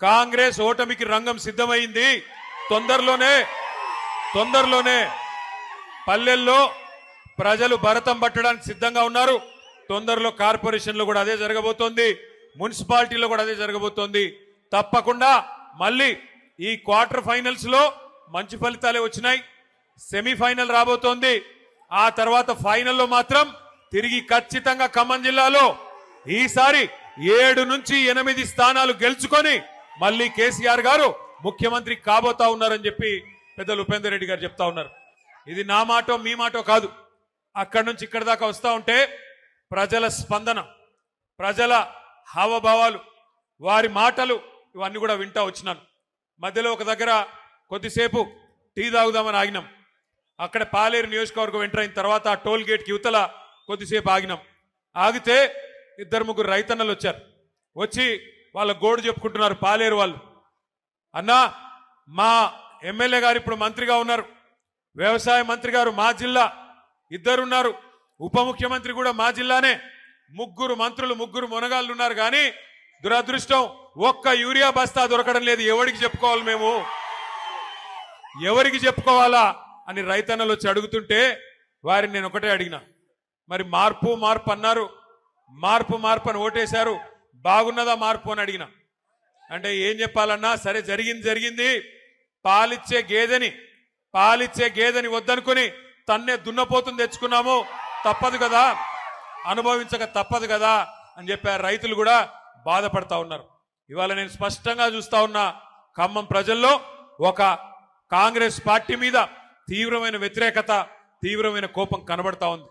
కాంగ్రెస్ ఓటమికి రంగం సిద్ధమైంది. తొందరలోనే తొందరలోనే పల్లెల్లో ప్రజలు భరతం పట్టడానికి సిద్ధంగా ఉన్నారు. తొందరలో కార్పొరేషన్లో కూడా అదే జరగబోతోంది. మున్సిపాలిటీలో కూడా అదే జరగబోతోంది. తప్పకుండా మళ్ళీ ఈ క్వార్టర్ ఫైనల్స్లో మంచి ఫలితాలే వచ్చినాయి. సెమీఫైనల్ రాబోతోంది. ఆ తర్వాత ఫైనల్లో మాత్రం తిరిగి ఖచ్చితంగా ఖమ్మం జిల్లాలో ఈసారి ఏడు నుంచి ఎనిమిది స్థానాలు గెలుచుకొని మళ్ళీ కేసీఆర్ గారు ముఖ్యమంత్రి కాబోతా ఉన్నారని చెప్పి పెద్దలు ఉపేందర్ రెడ్డి గారు చెప్తా ఉన్నారు. ఇది నా మాటో మీ మాటో కాదు. అక్కడి నుంచి ఇక్కడి దాకా వస్తూ ఉంటే ప్రజల స్పందన ప్రజల హావభావాలు వారి మాటలు ఇవన్నీ కూడా వింటా వచ్చినాను. మధ్యలో ఒక దగ్గర కొద్దిసేపు టీ తాగుదామని ఆగినాం. అక్కడ పాలేరు నియోజకవర్గం ఎంటర్ అయిన తర్వాత ఆ టోల్ గేట్కి యువతల కొద్దిసేపు ఆగినాం. ఆగితే ఇద్దరు ముగ్గురు రైతన్నలు వచ్చారు. వచ్చి వాళ్ళ గోడు చెప్పుకుంటున్నారు పాలేరు వాళ్ళు. అన్నా మా ఎమ్మెల్యే గారు ఇప్పుడు మంత్రిగా ఉన్నారు. వ్యవసాయ మంత్రి గారు మా జిల్లా ఇద్దరున్నారు. ఉప ముఖ్యమంత్రి కూడా మా జిల్లానే. ముగ్గురు మంత్రులు ముగ్గురు మునగాళ్ళు ఉన్నారు కానీ దురదృష్టం ఒక్క యూరియా బస్తా దొరకడం లేదు. ఎవరికి చెప్పుకోవాలి మేము? ఎవరికి చెప్పుకోవాలా అని రైతన్నలు వచ్చి అడుగుతుంటే వారిని నేను ఒకటే అడిగిన. మరి మార్పు మార్పు అన్నారు. మార్పు మార్పు అని ఓటేశారు. బాగున్నదా మార్పు అని అడిగిన. అంటే ఏం చెప్పాలన్నా సరే జరిగింది జరిగింది పాలిచ్చే గేదెని పాలిచ్చే గేదెని వద్దనుకుని తన్నే దున్నపోతుంది తెచ్చుకున్నాము తప్పదు కదా అనుభవించక తప్పదు కదా అని చెప్పారు రైతులు కూడా బాధపడతా ఉన్నారు. ఇవాళ నేను స్పష్టంగా చూస్తా ఉన్నా ఖమ్మం ప్రజల్లో ఒక కాంగ్రెస్ పార్టీ మీద తీవ్రమైన వ్యతిరేకత తీవ్రమైన కోపం కనబడతా ఉంది.